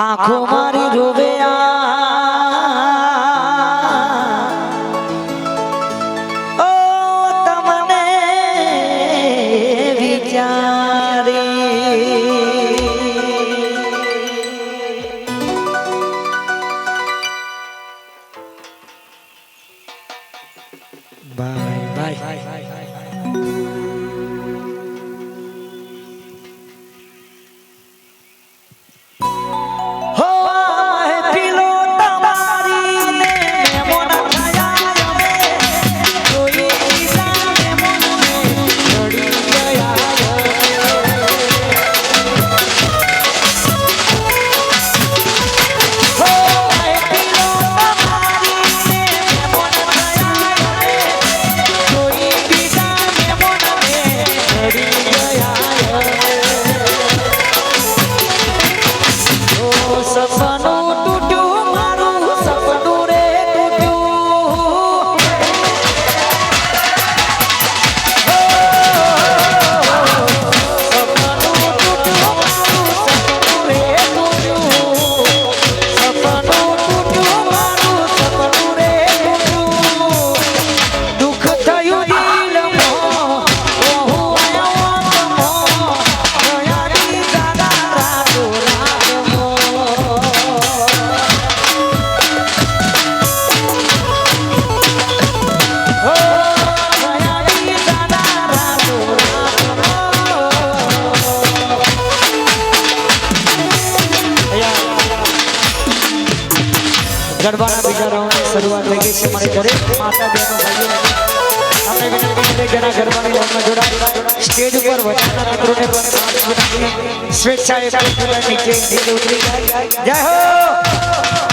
આંખો મારી રોવે ઓ તમને વિચારી. Bye bye. ગરબાના બીજા રાઉન્ડની શરૂઆત થઈ ગઈ છે મારે દરેક માતા બહેનો ભાઈઓ આપણે વિનંતી છે જરા ગરબાની રાઉન્ડમાં જોડાય સ્ટેજ ઉપર વચનના મિત્રોને પણ પાંચ મિનિટની સ્વેચ્છાએ પોતાના નીચે નીચે ઉતરી જાય જય હો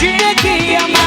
জিন্দগি আমার